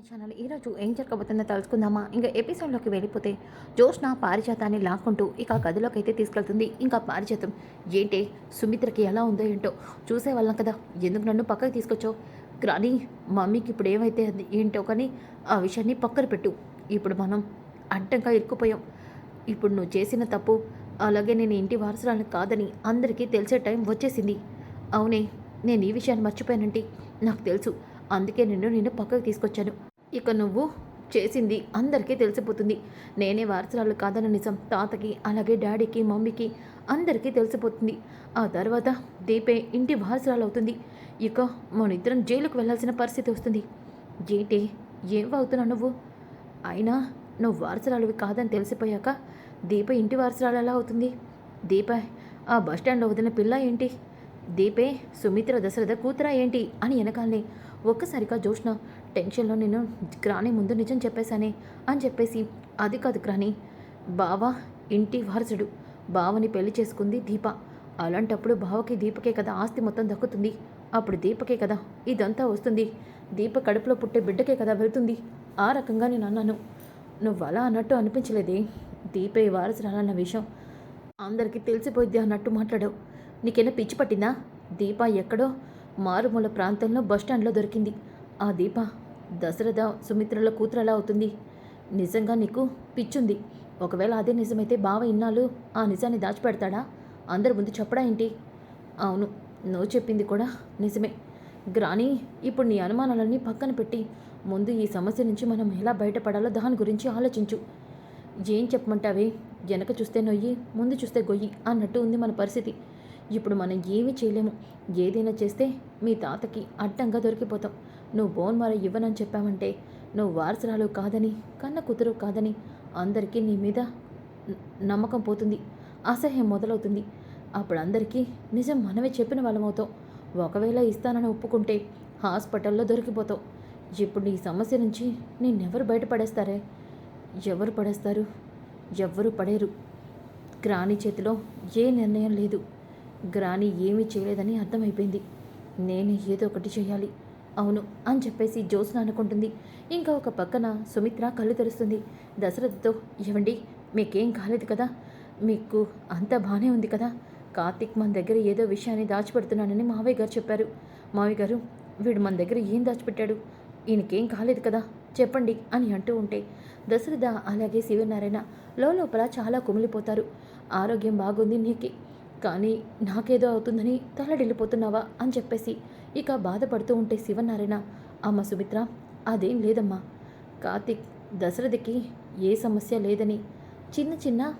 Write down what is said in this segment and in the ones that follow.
My channel. ఈరోజు ఏం జరగబోతుందో తెలుసుకుందామా? ఇంకా ఎపిసోడ్లోకి వెళ్ళిపోతే జోష్న పారిజాతాన్ని లాక్కుంటూ ఇక ఆ గదిలోకి అయితే తీసుకెళ్తుంది. ఇంకా పారిజాతం ఏంటి? సుమిత్రకి ఎలా ఉందో ఏంటో? చూసేవాళ్ళం కదా. ఎందుకు నన్ను పక్కకి తీసుకొచ్చావు? కానీ మమ్మీకి ఇప్పుడు ఏమైతే అది ఏంటో కానీ ఆ విషయాన్ని పక్కన పెట్టు. ఇప్పుడు మనం అడ్డంగా ఇరుక్కుపోయాం. ఇప్పుడు నువ్వు చేసిన తప్పు అలాగే నేను ఇంటి వారసురాలను కాదని అందరికీ తెలిసే టైం వచ్చేసింది. అవునే నేను ఈ విషయాన్ని మర్చిపోయానంటే నాకు తెలుసు. అందుకే నిన్ను నేను పక్కకు తీసుకొచ్చాను. ఇక నువ్వు చేసింది అందరికీ తెలిసిపోతుంది. నేనే వారసురాలు కాదన్న నిజం తాతకి అలాగే డాడీకి మమ్మీకి అందరికీ తెలిసిపోతుంది. ఆ తర్వాత దీపే ఇంటి వారసురాలు అవుతుంది ఇక మన ఇద్దరం జైలుకు వెళ్ళాల్సిన పరిస్థితి వస్తుంది. ఏంటి? ఏం అవుతున్నావు నువ్వు? అయినా నువ్వు వారసురాలువి కాదని తెలిసిపోయాక దీప ఇంటి వారసురాలు ఎలా అవుతుంది. దీప ఆ బస్టాండ్లో వదిలిన పిల్ల ఏంటి? దీపే సుమిత్ర దశరథ కూతురా ఏంటి? అని వెనకాలనే ఒక్కసారిగా జోష్న టెన్షన్లో నేను గ్రాని ముందు నిజం చెప్పేశానే అని చెప్పేసి అది కాదు గ్రాని బావ ఇంటి వారసుడు. బావని పెళ్ళి చేసుకుంది దీప. అలాంటప్పుడు బావకి దీపకే కదా ఆస్తి మొత్తం దక్కుతుంది. అప్పుడు దీపకే కదా ఇదంతా వస్తుంది. దీప కడుపులో పుట్టే బిడ్డకే కదా వెళ్తుంది. ఆ రకంగా నేను అన్నాను. నువ్వు అలా అన్నట్టు అనిపించలేదే? దీపే వారసురాలన్న విషయం అందరికీ తెలిసిపోద్ది అన్నట్టు మాట్లాడావు. నీకైనా పిచ్చి పట్టిందా? దీప ఎక్కడో మారుమూల ప్రాంతంలో బస్టాండ్లో దొరికింది. ఆ దీప దశరథ సుమిత్రల కూతురలా అవుతుంది. నిజంగా నీకు పిచ్చుంది. ఒకవేళ అదే నిజమైతే బావ ఇన్నాళ్ళు ఆ నిజాన్ని దాచిపెడతాడా? అందరి ముందు చెప్పడా ఏంటి? అవును నువ్వు చెప్పింది కూడా నిజమే. గ్రాని ఇప్పుడు నీ అనుమానాలన్నీ పక్కన పెట్టి ముందు ఈ సమస్య నుంచి మనం ఎలా బయటపడాలో దాని గురించి ఆలోచించు. ఏం చెప్పమంటావే? వెనక చూస్తే నొయ్యి ముందు చూస్తే గొయ్యి అన్నట్టు ఉంది మన పరిస్థితి. ఇప్పుడు మనం ఏమీ చేయలేము. ఏదైనా చేస్తే మీ తాతకి అడ్డంగా దొరికిపోతాం. నువ్వు బోన్ మర ఇవ్వనని చెప్పావంటే నువ్వు వారసురాలు కాదని కన్న కూతురు కాదని అందరికీ నీ మీద నమ్మకం పోతుంది అసహ్యం మొదలవుతుంది. అప్పుడు అందరికీ నిజం మనమే చెప్పిన వాళ్ళమవుతాం. ఒకవేళ ఇస్తానని ఒప్పుకుంటే హాస్పిటల్లో దొరికిపోతావు ఇప్పుడు ఈ సమస్య నుంచి నిన్నెవరు బయటపడేస్తారే? ఎవరు పడేస్తారు? ఎవ్వరు పడేరు. గ్రాని చేతిలో ఏ నిర్ణయం లేదు. గ్రాని ఏమీ చేయలేదని అర్థమైపోయింది. నేను ఏదో ఒకటి చేయాలి. అవును అని చెప్పేసి జ్యోత్స్న అనుకుంటుంది. ఇంకా ఒక పక్కన సుమిత్ర కళ్ళు తెరుస్తుంది. దశరథతో ఇవ్వండి మీకేం కాలేదు కదా? మీకు అంత బాగానే ఉంది కదా? కార్తీక్ మన దగ్గర ఏదో విషయాన్ని దాచిపెడుతున్నానని మావయ్య గారు చెప్పారు. మావయ్య గారు వీడు మన దగ్గర ఏం దాచిపెట్టాడు? ఈయనకేం కాలేదు కదా? చెప్పండి అని అంటూ ఉంటే దశరథ అలాగే శివనారాయణ లోపల చాలా కుమిలిపోతారు. ఆరోగ్యం బాగుంది నీకే కానీ నాకేదో అవుతుందని తలడిల్లిపోతున్నావా? అని చెప్పేసి ఇక బాధపడుతూ ఉంటే శివనారాయణ అమ్మ సుమిత్ర అదేం లేదమ్మా. కార్తీక్ దశరథకి ఏ సమస్య లేదని చిన్న చిన్న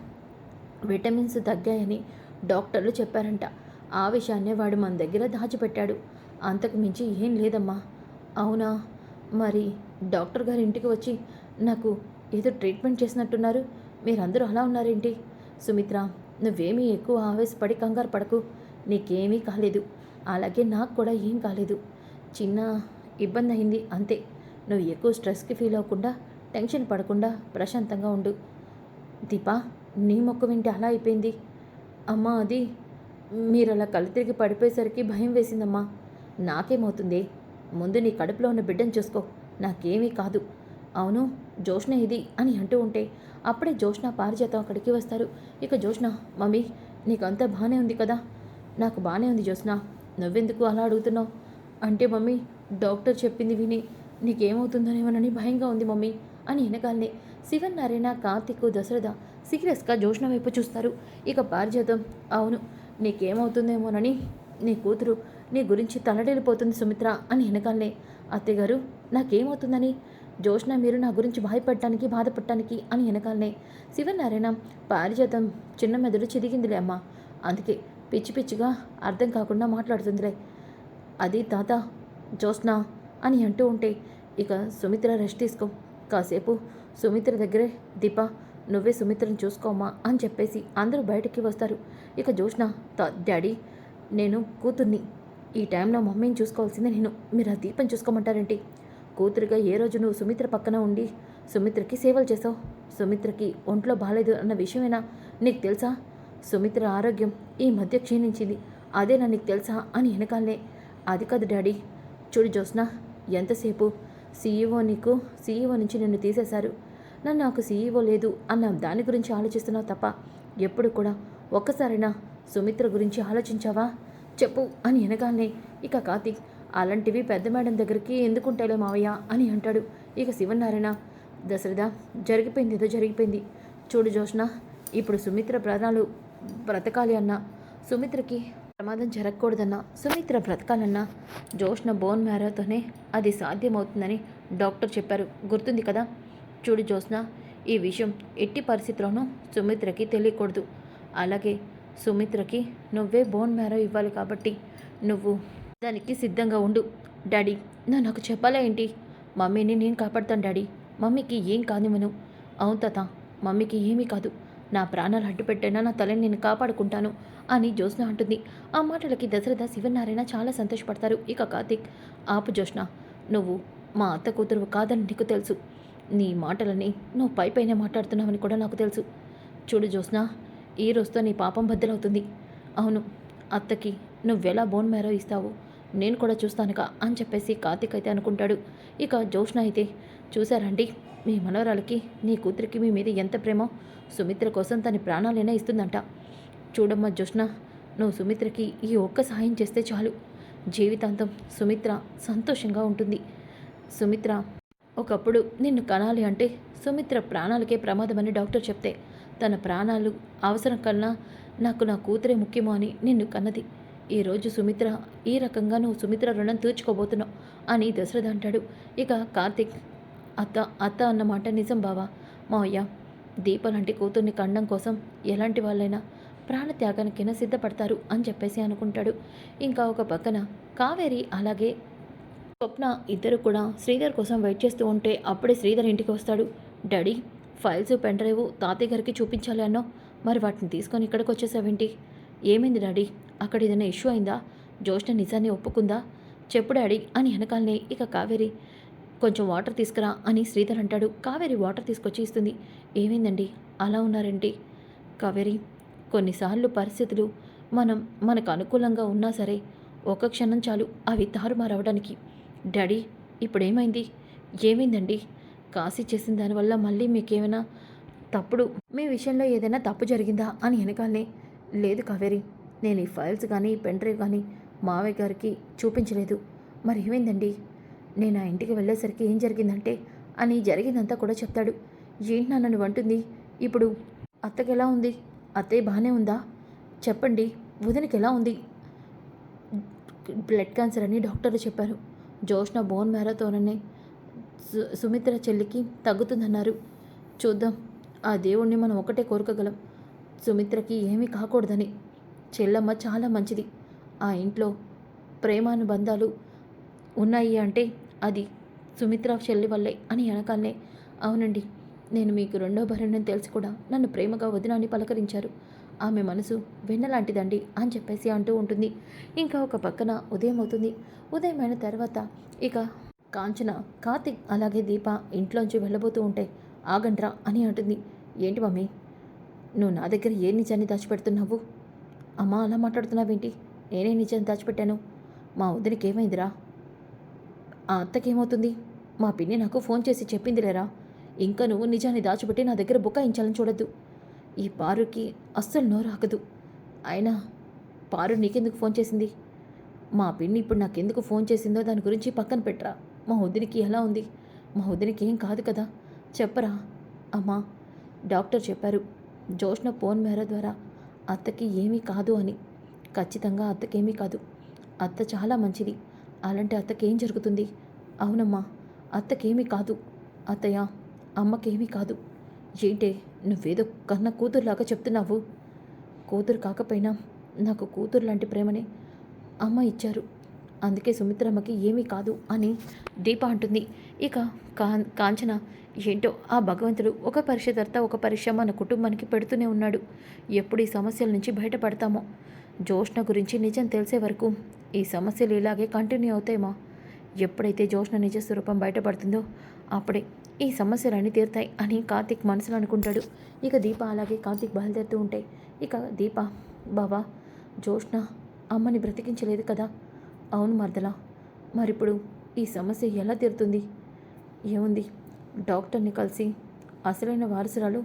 విటమిన్స్ తగ్గాయని డాక్టర్లు చెప్పారంట. ఆ విషయాన్నే వాడు మన దగ్గర దాచిపెట్టాడు. అంతకు మించి ఏం లేదమ్మా. అవునా? మరి డాక్టర్ గారి ఇంటికి వచ్చి నాకు ఏదో ట్రీట్మెంట్ చేసినట్టున్నారు. మీరందరూ అలా ఉన్నారేంటి? సుమిత్ర నువ్వేమీ ఎక్కువ ఆవేశపడి కంగారు పడకు. నీకేమీ కాలేదు. అలాగే నాకు కూడా ఏం కాలేదు. చిన్న ఇబ్బంది అయింది అంతే. నువ్వు ఎక్కువ స్ట్రెస్కి ఫీల్ అవ్వకుండా టెన్షన్ పడకుండా ప్రశాంతంగా ఉండు. దీపా నీ మొక్క వింటే అలా అయిపోయింది. అమ్మా అది మీరు అలా కళ్ళు తిరిగి పడిపోయేసరికి భయం వేసిందమ్మా. నాకేమవుతుంది? ముందు నీ కడుపులో ఉన్న బిడ్డను చూసుకో. నాకేమీ కాదు. అవును జోష్న ఇది అని అంటూ ఉంటే అప్పుడే జోష్న పారిజాతం అక్కడికి వస్తారు. ఇక జోష్న మమ్మీ నీకంతా బాగానే ఉంది కదా? నాకు బాగానే ఉంది జోష్న నువ్వెందుకు అలా అడుగుతున్నావు? అంటే మమ్మీ డాక్టర్ చెప్పింది విని నీకేమవుతుందనేమోనని భయంగా ఉంది మమ్మీ అని వెనకాలనే శివన్ నారాయణ కార్తిక్ దశరథ సీరియస్గా జోష్న వైపు చూస్తారు. ఇక పారిజాతం అవును నీకేమవుతుందేమోనని నీ కూతురు నీ గురించి తలడేలిపోతుంది సుమిత్ర అని వెనకాలనే. అత్తగారు నాకేమవుతుందని? జోష్ణ మీరు నా గురించి భయపడటానికి బాధపడటానికి అని వెనకాలనే. శివనారాయణ పారిజాతం చిన్న మెదడు చిరిగిందిలే అమ్మ. అందుకే పిచ్చి పిచ్చిగా అర్థం కాకుండా మాట్లాడుతుందిలే అది తాత జోస్నా అని అంటూ ఉంటే ఇక సుమిత్ర రెస్ట్ తీసుకో. కాసేపు సుమిత్ర దగ్గరే దీప నువ్వే సుమిత్రను చూసుకోమ్మా అని చెప్పేసి అందరూ బయటికి వస్తారు. ఇక జోష్న డాడీ నేను కూతుర్ని. ఈ టైంలో మమ్మీని చూసుకోవాల్సిందే నేను. మీరు ఆ దీపం చూసుకోమంటారేంటి? కూతురుగా ఏ రోజు నువ్వు సుమిత్ర పక్కన ఉండి సుమిత్రకి సేవలు చేసావు? సుమిత్రకి ఒంట్లో బాగాలేదు అన్న విషయమేనా? నీకు తెలుసా? సుమిత్ర ఆరోగ్యం ఈ మధ్య క్షీణించింది. అదే నీకు తెలుసా అని వెనకాలనే. అది కాదు డాడీ. చూడు జోస్న ఎంతసేపు సీఈఓ నీకు సీఈఓ నుంచి నిన్ను తీసేశారు. నన్ను నాకు సీఈఓ లేదు అన్న దాని గురించి ఆలోచిస్తున్నావు తప్ప ఎప్పుడు కూడా ఒక్కసారైనా సుమిత్ర గురించి ఆలోచించావా? చెప్పు అని అనగానే ఇక కార్తీక్ అలాంటివి పెద్ద మేడం దగ్గరికి ఎందుకుంటాలే మావయ్య అని అంటాడు. ఇక శివనారాయణ దశరథ జరిగిపోయింది ఏదో జరిగిపోయింది. చూడు జోష్న ఇప్పుడు సుమిత్ర ప్రాణాలు బ్రతకాలి అన్నా. సుమిత్రకి ప్రమాదం జరగకూడదన్నా. సుమిత్ర బ్రతకాలన్నా. జోష్న బోన్ మ్యారోతోనే అది సాధ్యమవుతుందని డాక్టర్ చెప్పారు. గుర్తుంది కదా? చూడు జోష్న ఈ విషయం ఎట్టి పరిస్థితిలోనూ సుమిత్రకి తెలియకూడదు. అలాగే సుమిత్రకి నువ్వే బోన్ మ్యారో ఇవ్వాలి కాబట్టి నువ్వు దానికి సిద్ధంగా ఉండు. డాడీ నా నాకు చెప్పాలా ఏంటి? మమ్మీని నేను కాపాడుతాను డాడీ. మమ్మీకి ఏం కానివ్వను. అవును తాత మమ్మీకి ఏమీ కాదు. నా ప్రాణాలు అడ్డు పెట్టైనా నా తలని నేను కాపాడుకుంటాను అని జ్యోత్స్న అంటుంది. ఆ మాటలకి దశరథ శివనారాయణ చాలా సంతోషపడతారు. ఇక కార్తిక్ ఆపు జ్యోత్స్న నువ్వు మా అత్త కూతురు కాదని నీకు తెలుసు. నీ మాటలని నువ్వు పైపైన మాట్లాడుతున్నావని కూడా నాకు తెలుసు. చూడు జ్యోత్స్న ఈ రోజుతో నీ పాపం బద్దలవుతుంది. అవును అత్తకి నువ్వెలా బోన్ మేరో ఇస్తావు? నేను కూడా చూస్తానుగా అని చెప్పేసి కార్తీక్ అయితే అనుకుంటాడు. ఇక జోష్ణ అయితే చూశారండి మీ మనవరాలకి నీ కూతురికి మీ మీద ఎంత ప్రేమో సుమిత్ర కోసం తన ప్రాణాలైనా ఇస్తుందంట. చూడమ్మా జోష్ణ నువ్వు సుమిత్రకి ఈ ఒక్క సహాయం చేస్తే చాలు. జీవితాంతం సుమిత్ర సంతోషంగా ఉంటుంది. సుమిత్ర ఒకప్పుడు నిన్ను కనాలి అంటే సుమిత్ర ప్రాణాలకే ప్రమాదమని డాక్టర్ చెప్తే తన ప్రాణాలు అవసరం కన్నా నాకు నా కూతురే ముఖ్యమో అని నిన్ను కన్నది. ఈరోజు సుమిత్ర ఈ రకంగా నువ్వు సుమిత్ర రుణం తీర్చుకోబోతున్నావు అని దశరథ అంటాడు. ఇక కార్తిక్ అత్త అత్త అన్నమాట నిజం బావా. మావయ్య దీప లాంటి కూతుర్ని కండం కోసం ఎలాంటి వాళ్ళైనా ప్రాణత్యాగానికైనా సిద్ధపడతారు అని చెప్పేసి అనుకుంటాడు. ఇంకా ఒక పక్కన కావేరి అలాగే స్వప్న ఇద్దరు కూడా శ్రీధర్ కోసం వెయిట్ చేస్తూ ఉంటే అప్పుడే శ్రీధర్ ఇంటికి వస్తాడు. డాడీ ఫైల్స్ పెన్ డ్రైవ్ తాతయ్య గారికి చూపించాలి అన్నో మరి వాటిని తీసుకొని ఇక్కడికి వచ్చేసావేంటి? ఏమైంది డాడీ? అక్కడ ఏదైనా ఇష్యూ అయిందా? జోష్న నిజాన్ని ఒప్పుకుందా? చెప్పు డాడీ అని వెనకాలనే ఇక కావేరి కొంచెం వాటర్ తీసుకురా అని శ్రీధర్ అంటాడు. కావేరి వాటర్ తీసుకొచ్చి ఇస్తుంది. ఏమైందండి? అలా ఉన్నారేంటి? కావేరి కొన్నిసార్లు పరిస్థితులు మనం మనకు అనుకూలంగా ఉన్నా సరే ఒక క్షణం చాలు అవి తారుమారవడానికి. డాడీ ఇప్పుడేమైంది? ఏమైందండి? కాశీ చేసిన దానివల్ల మళ్ళీ మీకేమైనా తప్పుడు మీ విషయంలో ఏదైనా తప్పు జరిగిందా? అని వెనకాలనే లేదు కావేరి నేను ఈ ఫైల్స్ కానీ పెన్ డ్రైవ్ కానీ మావయ్య గారికి చూపించలేదు. మరి ఏమైందండి? నేను ఆ ఇంటికి వెళ్ళేసరికి ఏం జరిగిందంటే అని జరిగిందంతా కూడా చెప్తాడు. ఏంటి నాన్న నువ్వు అంటుంది ఇప్పుడు అత్తకి ఎలా ఉంది? అత్తయ్య బాగానే ఉందా? చెప్పండి వదినకి ఎలా ఉంది? బ్లడ్ క్యాన్సర్ అని డాక్టర్లు చెప్పారు. జోష్న బోన్ మ్యారథోననే సు సుమిత్ర చెల్లికి తగ్గుతుందన్నారు. చూద్దాం ఆ దేవుణ్ణి మనం ఒకటే కోరుకోగలం. సుమిత్రకి ఏమీ కాకూడదని. చెల్లమ్మ చాలా మంచిది. ఆ ఇంట్లో ప్రేమానుబంధాలు ఉన్నాయి అంటే అది సుమిత్ర చెల్లి వల్లే అని అనకాలనే అవునండి నేను మీకు రెండో భార్యని తెలిసి కూడా నన్ను ప్రేమగా వదినాన్ని పలకరించారు. ఆమె మనసు వెన్నలాంటిదండి అని చెప్పేసి అంటూ ఉంటుంది. ఇంకా ఒక పక్కన ఉదయం అవుతుంది. ఉదయం అయిన తర్వాత ఇక కాంచన కార్తిక్ అలాగే దీప ఇంట్లోంచి వెళ్ళబోతూ ఉంటే ఆగండ్రా అని అంటుంది. ఏంటి మమ్మీ నువ్వు నా దగ్గర ఏ నిజాన్ని దాచిపెడుతున్నావు? అమ్మా అలా మాట్లాడుతున్నావేంటి? నేనే నిజాన్ని దాచిపెట్టాను. మా వదినికి ఏమైందిరా? ఆ అత్తకేమవుతుంది? మా పిన్ని నాకు ఫోన్ చేసి చెప్పిందిలేరా? ఇంకా నువ్వు నిజాన్ని దాచిపెట్టి నా దగ్గర బుకాయించాలని చూడద్దు. ఈ పారుకి అస్సలు నోరాకదు అయినా పారు నీకెందుకు ఫోన్ చేసింది? మా పిన్ని ఇప్పుడు నాకెందుకు ఫోన్ చేసిందో దాని గురించి పక్కన పెట్టరా. మా వదినికి ఎలా ఉంది? మా వదినికి ఏం కాదు కదా? చెప్పరా? అమ్మా డాక్టర్ చెప్పారు. జోష్న ఫోన్ మేర ద్వారా అత్తకి ఏమీ కాదు అని. ఖచ్చితంగా అత్తకేమీ కాదు. అత్త చాలా మంచిది. అలాంటి అత్తకేం జరుగుతుంది? అవునమ్మా అత్తకేమీ కాదు. అత్తయ్య అమ్మకేమీ కాదు. ఏంటే నువ్వేదో కన్న కూతురులాగా చెప్తున్నావు? కూతురు కాకపోయినా నాకు కూతురు లాంటి ప్రేమని అమ్మ ఇచ్చారు. అందుకే సుమిత్రమ్మకి ఏమీ కాదు అని దీప అంటుంది. ఇక కాన్ కాంచన ఏంటో ఆ భగవంతుడు ఒక పరీక్ష తర్వాత ఒక పరీక్ష మన కుటుంబానికి పెడుతూనే ఉన్నాడు. ఎప్పుడు ఈ సమస్యల నుంచి బయటపడతామో? జోష్ణ గురించి నిజం తెలిసే వరకు ఈ సమస్యలు ఇలాగే కంటిన్యూ అవుతాయేమో. ఎప్పుడైతే జోష్ణ నిజ స్వరూపం బయటపడుతుందో అప్పుడే ఈ సమస్యలన్నీ తీరుతాయి అని కార్తీక్ మనసులో అనుకుంటాడు. ఇక దీప అలాగే కార్తీక్ బయలుదేరుతూ ఉంటాయి ఇక దీప బాబా జోష్ణ అమ్మని బ్రతికించలేదు కదా? అవును మర్దలా. మరిప్పుడు ఈ సమస్య ఎలా తీరుతుంది? ఏముంది? డాక్టర్ని కలిసి అసలైన వారసురాలు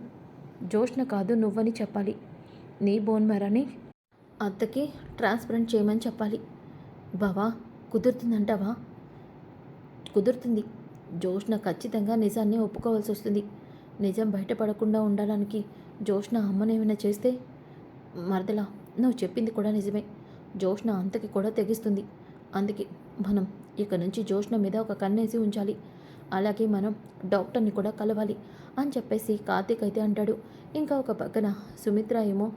జోష్న కాదు నువ్వని చెప్పాలి. నీ బోన్ మేరని అత్తకి ట్రాన్స్పరెంట్ చేయమని చెప్పాలి. బావా కుదురుతుందంటావా? కుదురుతుంది. జోష్న ఖచ్చితంగా నిజాన్ని ఒప్పుకోవాల్సి వస్తుంది. నిజం బయటపడకుండా ఉండడానికి జోష్న అమ్మనేమైనా చేస్తే? మరదలా నువ్వు చెప్పింది కూడా నిజమే. జోష్న అంతకి కూడా తెగిస్తుంది. అందుకే మనం ఇక నుంచి జోష్ణ మీద ఒక కన్నేసి ఉంచాలి. అలాగే మనం డాక్టర్ని కూడా కలవాలి అని చెప్పేసి కార్తీక్ అయితే అంటాడు. ఇంకా ఒక పక్కన సుమిత్ర ఏమో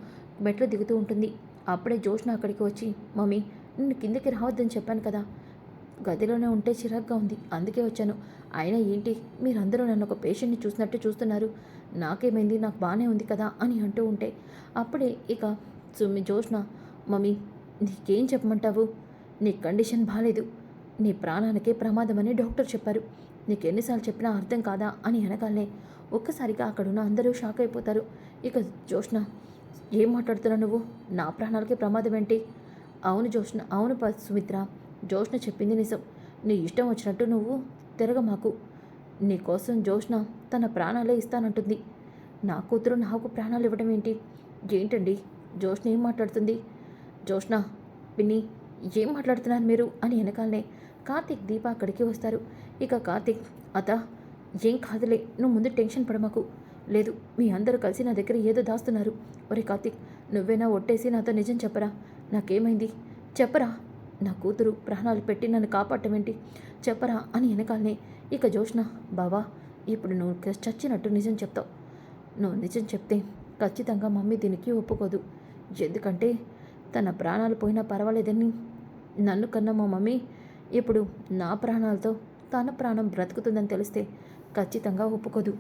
మెట్లు దిగుతూ ఉంటుంది. అప్పుడే జోష్ణ అక్కడికి వచ్చి మమ్మీ నిన్ను కిందకి రావద్దని చెప్పాను కదా. గదిలోనే ఉంటే చిరాగ్గా ఉంది. అందుకే వచ్చాను. అయినా ఏంటి? మీరందరూ నన్ను ఒక పేషెంట్ని చూసినట్టు చూస్తున్నారు. నాకేమైంది? నాకు బాగానే ఉంది కదా అని అంటూ ఉంటే అప్పుడే ఇక సుమి జోష్ణ మమ్మీ నీకేం చెప్పమంటావు? నీ కండిషన్ బాగాలేదు నీ ప్రాణానికే ప్రమాదమని డాక్టర్ చెప్పారు. నీకు ఎన్నిసార్లు చెప్పినా అర్థం కాదా అని అనగానే ఒక్కసారిగా అక్కడున్న అందరూ షాక్ అయిపోతారు. ఇక జోష్ణ ఏం మాట్లాడుతున్నావు నువ్వు? నా ప్రాణాలకే ప్రమాదం ఏంటి అవును జోష్ణ అవును ప సుమిత్ర. జోష్ణ చెప్పింది నిజం. నీ ఇష్టం వచ్చినట్టు నువ్వు తిరగ మాకు నీకోసం జోష్ణ తన ప్రాణాలే ఇస్తానంటుంది. నా కూతురు నాకు ప్రాణాలు ఇవ్వడం ఏంటి ఏంటండి? జోష్ణ ఏం మాట్లాడుతుంది? జోష్ణ పిన్ని ఏం మాట్లాడుతున్నారు మీరు? అని వెనకాలనే కార్తిక్ దీప అక్కడికి వస్తారు. ఇక కార్తిక్ అత ఏం కాదులే నువ్వు ముందు టెన్షన్ పడమాకు. లేదు మీ అందరూ కలిసి నా దగ్గర ఏదో దాస్తున్నారు. ఒరే కార్తిక్ నువ్వేనా ఒట్టేసి నాతో నిజం చెప్పరా? నాకేమైంది? చెప్పరా? నా కూతురు ప్రాణాలు పెట్టి నన్ను కాపాడటమేంటి? చెప్పరా? అని వెనకాలనే ఇక జోష్న బావా ఇప్పుడు నువ్వు చచ్చినట్టు నిజం చెప్తావు. నువ్వు నిజం చెప్తే ఖచ్చితంగా మమ్మీ దీనికి ఒప్పుకోదు. ఎందుకంటే తన ప్రాణాలు పోయినా పర్వాలేదని నన్ను కన్నా మా మమ్మీ ఇప్పుడు నా ప్రాణాలతో తన ప్రాణం బ్రతుకుతుందని తెలిస్తే ఖచ్చితంగా ఒప్పుకోదు.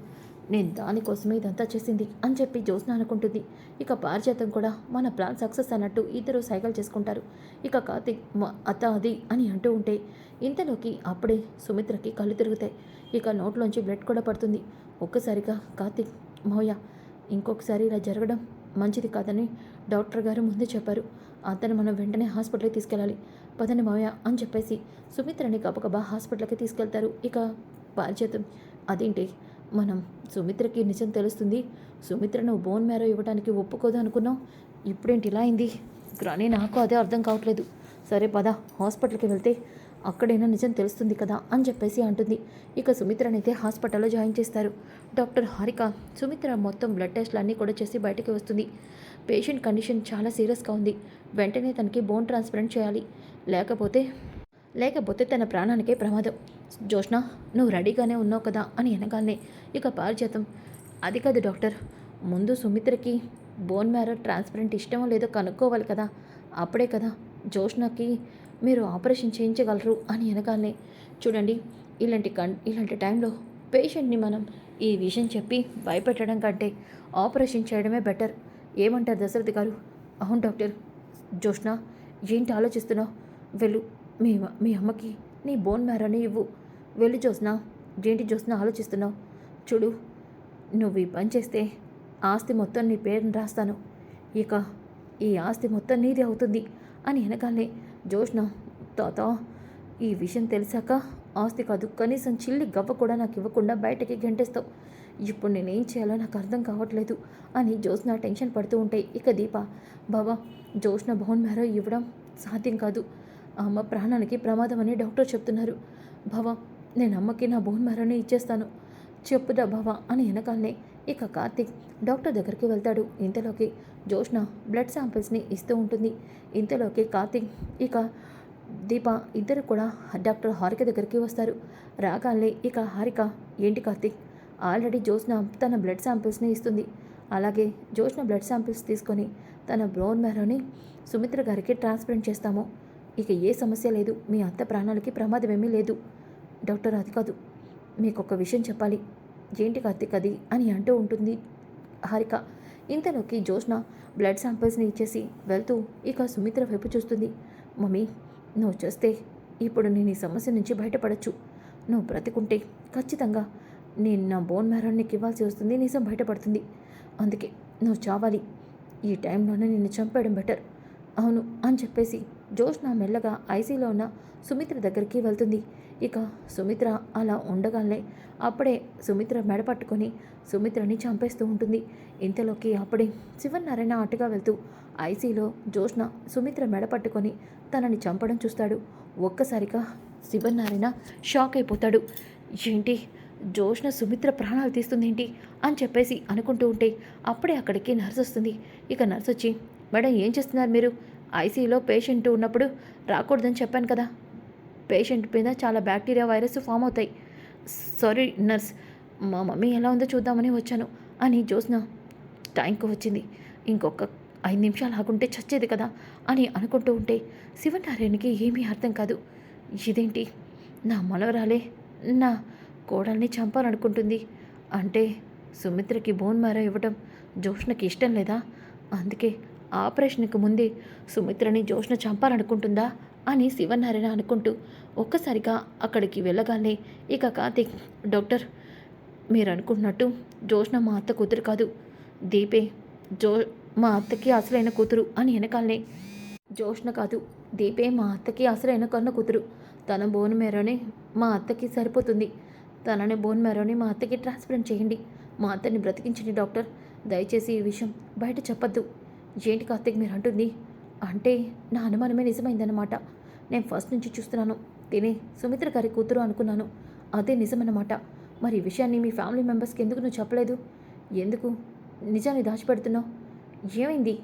నేను దానికోసమే ఇదంతా చేసింది అని చెప్పి జ్యోత్స్న అనుకుంటుంది. ఇక పారిజాతం కూడా మన ప్లాన్ సక్సెస్ అన్నట్టు ఇద్దరు సైకిల్ చేసుకుంటారు. ఇక కార్తిక్ "మ- అత్త అది అని అంటూ ఉంటే ఇంతలోకి అప్పుడే సుమిత్రకి కళ్ళు తిరుగుతాయి. ఇక నోట్లోంచి బ్లడ్ కూడా పడుతుంది. ఒక్కసారిగా కార్తిక్ మోయ ఇంకొకసారి ఇలా జరగడం మంచిది కాదని డాక్టర్ గారు ముందే చెప్పారు. అతను మనం వెంటనే హాస్పిటల్కి తీసుకెళ్ళాలి. పదని మావయ్య అని చెప్పేసి సుమిత్రని గబగబా హాస్పిటల్కి తీసుకెళ్తారు. ఇక పారిచేతం అదేంటి? మనం సుమిత్రకి నిజం తెలుస్తుంది. సుమిత్రను బోన్ మేరో ఇవ్వడానికి ఒప్పుకోదు అనుకున్నాం. ఇప్పుడేంటి ఇలా అయింది? కానీ నాకు అదే అర్థం కావట్లేదు. సరే పద హాస్పిటల్కి వెళ్తే అక్కడైనా నిజం తెలుస్తుంది కదా అని చెప్పేసి అంటుంది. ఇక సుమిత్రనైతే హాస్పిటల్లో జాయిన్ చేస్తారు. డాక్టర్ హారిక సుమిత్ర మొత్తం బ్లడ్ టెస్ట్లు అన్నీ కూడా చేసి బయటికి వస్తుంది. పేషెంట్ కండిషన్ చాలా సీరియస్గా ఉంది. వెంటనే తనకి బోన్ ట్రాన్స్ప్లాంట్ చేయాలి. లేకపోతే లేకపోతే తన ప్రాణానికే ప్రమాదం. జోష్ణ నువ్వు రెడీగానే ఉన్నావు కదా అని అనగానే ఇక పారిజాతం. అది కాదు డాక్టర్. ముందు సుమిత్రకి బోన్ మ్యారో ట్రాన్స్పరెంట్ ఇష్టమో లేదో కనుక్కోవాలి కదా. అప్పుడే కదా జోష్ణకి మీరు ఆపరేషన్ చేయించగలరు అని అనగానే చూడండి ఇలాంటి కన్ ఇలాంటి టైంలో పేషెంట్ని మనం ఈ విషయం చెప్పి భయపెట్టడం కంటే ఆపరేషన్ చేయడమే బెటర్. ఏమంటారు దశరథి గారు? అవును డాక్టర్. జోష్ణ ఏంటి ఆలోచిస్తున్నావు? వెళ్ళు. మీ మీ అమ్మకి నీ బోన్ మ్యారని ఇవ్వు. వెళ్ళు జోస్నా ఏంటి జోస్నా ఆలోచిస్తున్నావు? చూడు నువ్వు ఈ పని చేస్తే ఆస్తి మొత్తం నీ పేరుని రాస్తాను. ఇక ఈ ఆస్తి మొత్తం నీదే అవుతుంది అని వెనకాలే జోష్న తాత ఈ విషయం తెలిసాక ఆస్తి కాదు కనీసం చిల్లి గవ్వ కూడా నాకు ఇవ్వకుండా బయటకి గంటేస్తావు. ఇప్పుడు నేనేం చేయాలో నాకు అర్థం కావట్లేదు అని జోష్న టెన్షన్ పడుతూ ఉంటాయి ఇక దీప బాబా జోష్న బోన్ మేరో ఇవ్వడం సాధ్యం కాదు. అమ్మ ప్రాణానికి ప్రమాదం అని డాక్టర్ చెప్తున్నారు. భవ నేను అమ్మకి నా బోన్ మరణి ఇచ్చేస్తాను. చెప్పుదా భవ అని వెనకాలనే ఇక కార్తీక్ డాక్టర్ దగ్గరికి వెళ్తాడు. ఇంతలోకి జోష్న బ్లడ్ శాంపిల్స్ని ఇస్తూ ఉంటుంది. ఇంతలోకి కార్తీక్ ఇక దీప ఇద్దరు కూడా డాక్టర్ హారిక దగ్గరికి వస్తారు. రాగానే ఇక హారిక ఏంటి కార్తీక్? ఆల్రెడీ జోష్న తన బ్లడ్ శాంపిల్స్ని ఇస్తుంది. అలాగే జోష్న బ్లడ్ శాంపిల్స్ తీసుకొని తన బ్రోన్ మ్యారోని సుమిత్ర గారికి ట్రాన్స్ప్లాంట్ చేస్తాము. ఇక ఏ సమస్య లేదు. మీ అత్త ప్రాణాలకి ప్రమాదమేమీ లేదు. డాక్టర్ అది కాదు. మీకు ఒక విషయం చెప్పాలి. ఏంటి కార్తీక్ అది అని అంటూ ఉంటుంది హారిక. ఇంతలోకి జోష్న బ్లడ్ శాంపిల్స్ని ఇచ్చేసి వెళ్తూ ఇక సుమిత్ర వైపు చూస్తుంది. మమ్మీ నువ్వు చేస్తే ఇప్పుడు నేను ఈ సమస్య నుంచి బయటపడచ్చు. నువ్వు బ్రతికుంటే ఖచ్చితంగా నేను నా బోన్ మ్యారోన్ ఇవ్వాల్సి వస్తుంది. నిజం బయటపడుతుంది. అందుకే నువ్వు చావాలి. ఈ టైంలోనే నిన్ను చంపేయడం బెటర్. అవును అని చెప్పేసి జోష్న మెల్లగా ఐసీలో ఉన్న సుమిత్ర దగ్గరికి వెళ్తుంది. ఇక సుమిత్ర అలా ఉండగానే అప్పుడే సుమిత్ర మెడ పట్టుకొని సుమిత్రని చంపేస్తూ ఉంటుంది. ఇంతలోకి అప్పుడే శివనారాయణ అటుగా వెళ్తూ ఐసీలో జోష్న సుమిత్ర మెడ పట్టుకొని తనని చంపడం చూస్తాడు. ఒక్కసారిగా శివనారాయణ షాక్ అయిపోతాడు. ఏంటి? జోష్న సుమిత్ర ప్రాణాలు తీస్తుందేంటి? అని చెప్పేసి అనుకుంటూ ఉంటే అప్పుడే అక్కడికి నర్స్ వస్తుంది. ఇక నర్స్ వచ్చి మేడం ఏం చేస్తున్నారు మీరు? ఐసీయూలో పేషెంట్ ఉన్నప్పుడు రాకూడదని చెప్పాను కదా. పేషెంట్ మీద చాలా బ్యాక్టీరియా వైరస్ ఫామ్ అవుతాయి. సారీ నర్స్ మా మమ్మీ ఎలా ఉందో చూద్దామని వచ్చాను అని జోస్న టైంకు వచ్చింది. ఇంకొక ఐదు నిమిషాలు ఆగుంటే చచ్చేది కదా అని అనుకుంటూ ఉంటే శివనారాయణకి ఏమీ అర్థం కాదు. ఇదేంటి? నా మనవరాలే నా కోడల్ని చంపాలనుకుంటుంది. అంటే సుమిత్రకి బోన్ మారా ఇవ్వటం జ్యోష్ణకి ఇష్టం లేదా? అందుకే ఆపరేషన్కి ముందే సుమిత్రని జోష్న చంపాలనుకుంటుందా అని శివనారాయణ అనుకుంటూ ఒక్కసారిగా అక్కడికి వెళ్ళగానే ఇక కార్తీక్ డాక్టర్ మీరు అనుకుంటున్నట్టు జోష్న మా అత్త కూతురు కాదు. దీపే జో మా అత్తకి అసలైన కూతురు అని వెనకాలనే జోష్న కాదు. దీపే మా అత్తకి అసలైన కన్న కూతురు. తన బోన్ మేరనే మా అత్తకి సరిపోతుంది. తనని బోన్ మేరని మా అత్తకి ట్రాన్స్పరెంట్ చేయండి. మా అత్తని బ్రతికించండి డాక్టర్. దయచేసి ఈ విషయం బయట చెప్పొద్దు. ఏంటి కార్తీక్ మీరు అంటుంది? అంటే నా అనుమానమే నిజమైందన్నమాట. నేను ఫస్ట్ నుంచి చూస్తున్నాను. తినే సుమిత్ర గారి కూతురు అనుకున్నాను. అదే నిజమన్నమాట. మరి ఈ విషయాన్ని మీ ఫ్యామిలీ మెంబర్స్కి ఎందుకు నువ్వు చెప్పలేదు? ఎందుకు? నిజాన్ని దాచిపెడుతున్నావు? ఏమైంది?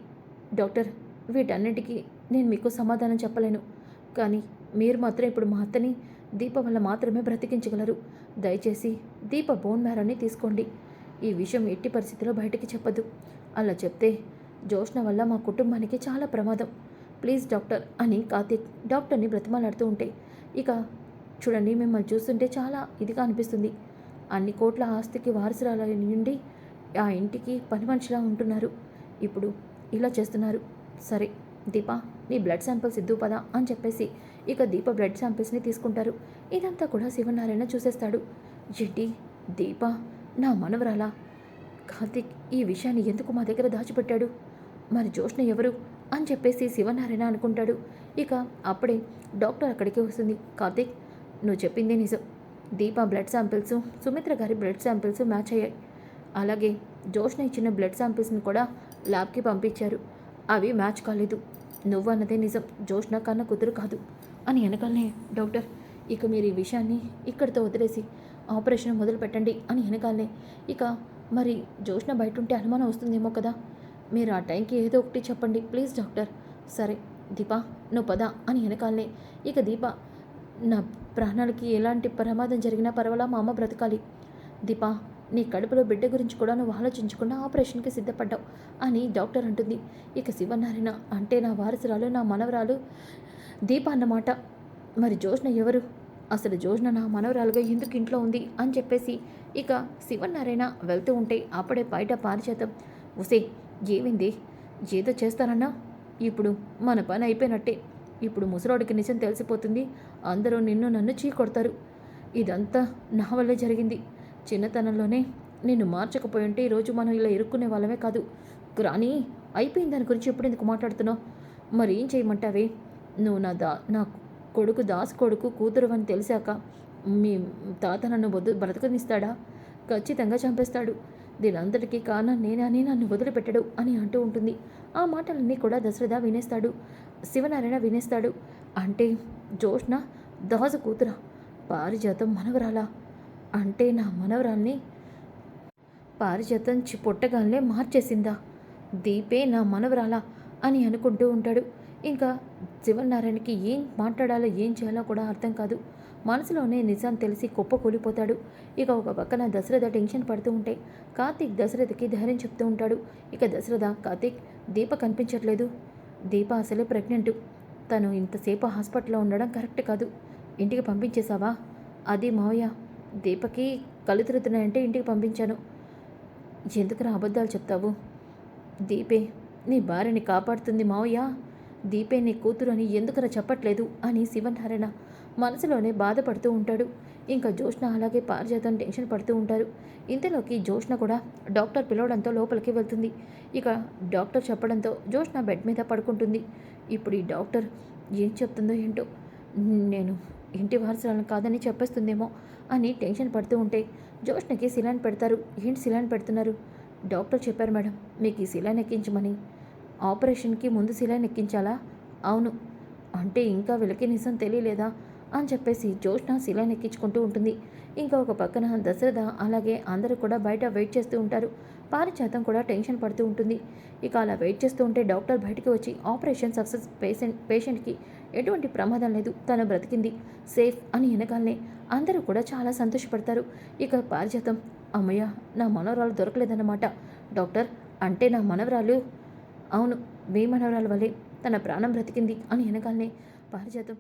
డాక్టర్ వీటన్నిటికీ నేను మీకు సమాధానం చెప్పలేను. కానీ మీరు మాత్రం ఇప్పుడు మా అత్తని దీప వల్ల మాత్రమే బ్రతికించగలరు. దయచేసి దీప బోన్ మ్యారోని తీసుకోండి. ఈ విషయం ఎట్టి పరిస్థితిలో బయటికి చెప్పదు. అలా చెప్తే జోష్న వల్ల మా కుటుంబానికి చాలా ప్రమాదం. ప్లీజ్ డాక్టర్ అని కార్తీక్ డాక్టర్ని బ్రతిమాలాడుతూ ఉంటే ఇక చూడండి మిమ్మల్ని చూస్తుంటే చాలా ఇదిగా అనిపిస్తుంది. అన్ని కోట్ల ఆస్తికి వారసురాల నుండి ఆ ఇంటికి పని మనిషిలా ఉంటున్నారు. ఇప్పుడు ఇలా చేస్తున్నారు. సరే దీప నీ బ్లడ్ శాంపిల్స్ ఇద్దు పదా అని చెప్పేసి ఇక దీప బ్లడ్ శాంపిల్స్ని తీసుకుంటారు. ఇదంతా కూడా శివనారాయణ చూసేస్తాడు. ఏంటి? దీప నా మనవరాలా? కార్తీక్ ఈ విషయాన్ని ఎందుకు మా దగ్గర దాచిపెట్టాడు? మరి జోష్ణ ఎవరు అని చెప్పేసి శివనారాయణ అనుకుంటాడు. ఇక అప్పుడే డాక్టర్ అక్కడికి వస్తుంది. కార్తీక్ నువ్వు చెప్పింది నిజం. దీప బ్లడ్ శాంపిల్స్ సుమిత్ర గారి బ్లడ్ శాంపిల్స్ మ్యాచ్ అయ్యాయి. అలాగే జోష్ణ ఇచ్చిన బ్లడ్ శాంపిల్స్ని కూడా ల్యాబ్కి పంపించారు. అవి మ్యాచ్ కాలేదు. నువ్వు అన్నదే నిజం. జోష్ణ కన్నా కుదురు కాదు అని వెనకాలనే డాక్టర్ ఇక మీరు ఈ విషయాన్ని ఇక్కడితో వదిలేసి ఆపరేషన్ మొదలు పెట్టండి అని వెనకాలనే. ఇక మరి జోష్ణ బయట ఉంటే అనుమానం వస్తుందేమో కదా. మీరు ఆ టైంకి ఏదో ఒకటి చెప్పండి. Please doctor. సరే దీపా నువ్వు పద అని వెనకాలనే. ఇక దీప నా ప్రాణాలకి ఎలాంటి ప్రమాదం జరిగినా పర్వాలా మా అమ్మ బ్రతకాలి. దీపా నీ కడుపులో బిడ్డ గురించి కూడా నువ్వు ఆలోచించకుండా ఆపరేషన్కి సిద్ధపడ్డావు అని డాక్టర్ అంటుంది. ఇక శివనారాయణ అంటే నా వారసురాలు నా మనవరాలు దీప అన్నమాట. మరి జోష్న ఎవరు? అసలు జోష్న నా మనవరాలుగా ఎందుకు ఇంట్లో ఉంది అని చెప్పేసి ఇక శివనారాయణ వెళ్తూ ఉంటే అప్పుడే బయట పారిచేతం ఉసే ఏమైంది? ఏదో చేస్తానన్నా? ఇప్పుడు మన పని అయిపోయినట్టే. ఇప్పుడు ముసలోడికి నిజం తెలిసిపోతుంది. అందరూ నిన్ను నన్ను చీకొడతారు. ఇదంతా నా వల్లే జరిగింది. చిన్నతనంలోనే నిన్ను మార్చకపోయి ఉంటే ఈరోజు మనం ఇలా ఇరుక్కునే వాళ్ళమే కాదు. కానీ అయిపోయిన దాని గురించి ఎప్పుడు ఎందుకు మాట్లాడుతున్నావు? మరి ఏం చేయమంటావే? నువ్వు నా దా నా కొడుకు దాస్ కొడుకు కూతురు అని తెలిసాక మీ తాత నన్ను వద్దు బ్రతకనిస్తాడా? ఖచ్చితంగా చంపేస్తాడు. దీనంతటికీ కారణం నేనని నన్ను వదిలిపెట్టడు అని అంటూ ఉంటుంది. ఆ మాటలన్నీ కూడా దశరథ వినేస్తాడు. శివనారాయణ వినేస్తాడు. అంటే జోష్న దాసు కూతురా పారిజాతం మనవరాలా? అంటే నా మనవరాల్ని పారిజాతం చి పుట్టగానే మార్చేసిందా? దీపే నా మనవరాలా? అని అనుకుంటూ ఉంటాడు. ఇంకా శివనారాయణకి ఏం మాట్లాడాలో ఏం చేయాలో కూడా అర్థం కాదు. మనసులోనే నిజాన్ని తెలిసి కుప్ప కూలిపోతాడు. ఇక ఒక పక్కన దశరథ టెన్షన్ పడుతూ ఉంటే కార్తీక్ దశరథకి ధైర్యం చెప్తూ ఉంటాడు. ఇక దశరథ కార్తీక్ దీప కనిపించట్లేదు. దీప అసలే ప్రెగ్నెంట్. తను ఇంతసేపు హాస్పిటల్లో ఉండడం కరెక్ట్ కాదు. ఇంటికి పంపించేశావా? అది మావయ్య దీపకి కళ్ళు తిరుగుతున్నాయంటే ఇంటికి పంపించాను. ఎందుకురా అబద్ధాలు చెప్తావు? దీపే నీ భార్యని కాపాడుతుంది మావయ్య. దీపే నీ కూతురు అని ఎందుకురా చెప్పట్లేదు? అని శివనారాయణ మనసులోనే బాధపడుతూ ఉంటాడు. ఇంకా జోష్న అలాగే పారిజాతం టెన్షన్ పడుతూ ఉంటారు. ఇంతలోకి జోష్న కూడా డాక్టర్ పిలవడంతో లోపలికి వెళ్తుంది. ఇక డాక్టర్ చెప్పడంతో జోష్న బెడ్ మీద పడుకుంటుంది. ఇప్పుడు ఈ డాక్టర్ ఏం చెప్తుందో ఏంటో నేను ఇంటి వారసులను కాదని చెప్పేస్తుందేమో అని టెన్షన్ పడుతూ ఉంటే జోష్ణకి సిలాన్ పెడతారు. ఏంటి సిలాన్ పెడుతున్నారు? డాక్టర్ చెప్పారు మేడం మీకు ఈ సిలాన్ ఎక్కించమని. ఆపరేషన్కి ముందు సిలాన్ ఎక్కించాలా? అవును. అంటే ఇంకా వీళ్ళకి నిజం తెలియలేదా? అని చెప్పేసి జ్యోష్ణ శిలాన్ ఎక్కించుకుంటూ ఉంటుంది. ఇంకా ఒక పక్కన దశరథ అలాగే అందరూ కూడా బయట వెయిట్ చేస్తూ ఉంటారు. పారిచాతం కూడా టెన్షన్ పడుతూ ఉంటుంది. ఇక అలా వెయిట్ చేస్తూ ఉంటే డాక్టర్ బయటికి వచ్చి ఆపరేషన్ సక్సెస్ పేషెంట్ పేషెంట్కి ఎటువంటి ప్రమాదం లేదు. తను బ్రతికింది. సేఫ్ అని వెనకాలనే. అందరూ కూడా చాలా సంతోషపడతారు. ఇక పారిజాతం అమ్మయ్య నా మనవరాలు దొరకలేదన్నమాట. డాక్టర్ అంటే నా మనవరాలు అవును మీ మనవరాలు వల్లే తన ప్రాణం బ్రతికింది అని వెనకాలనే. పారిజాతం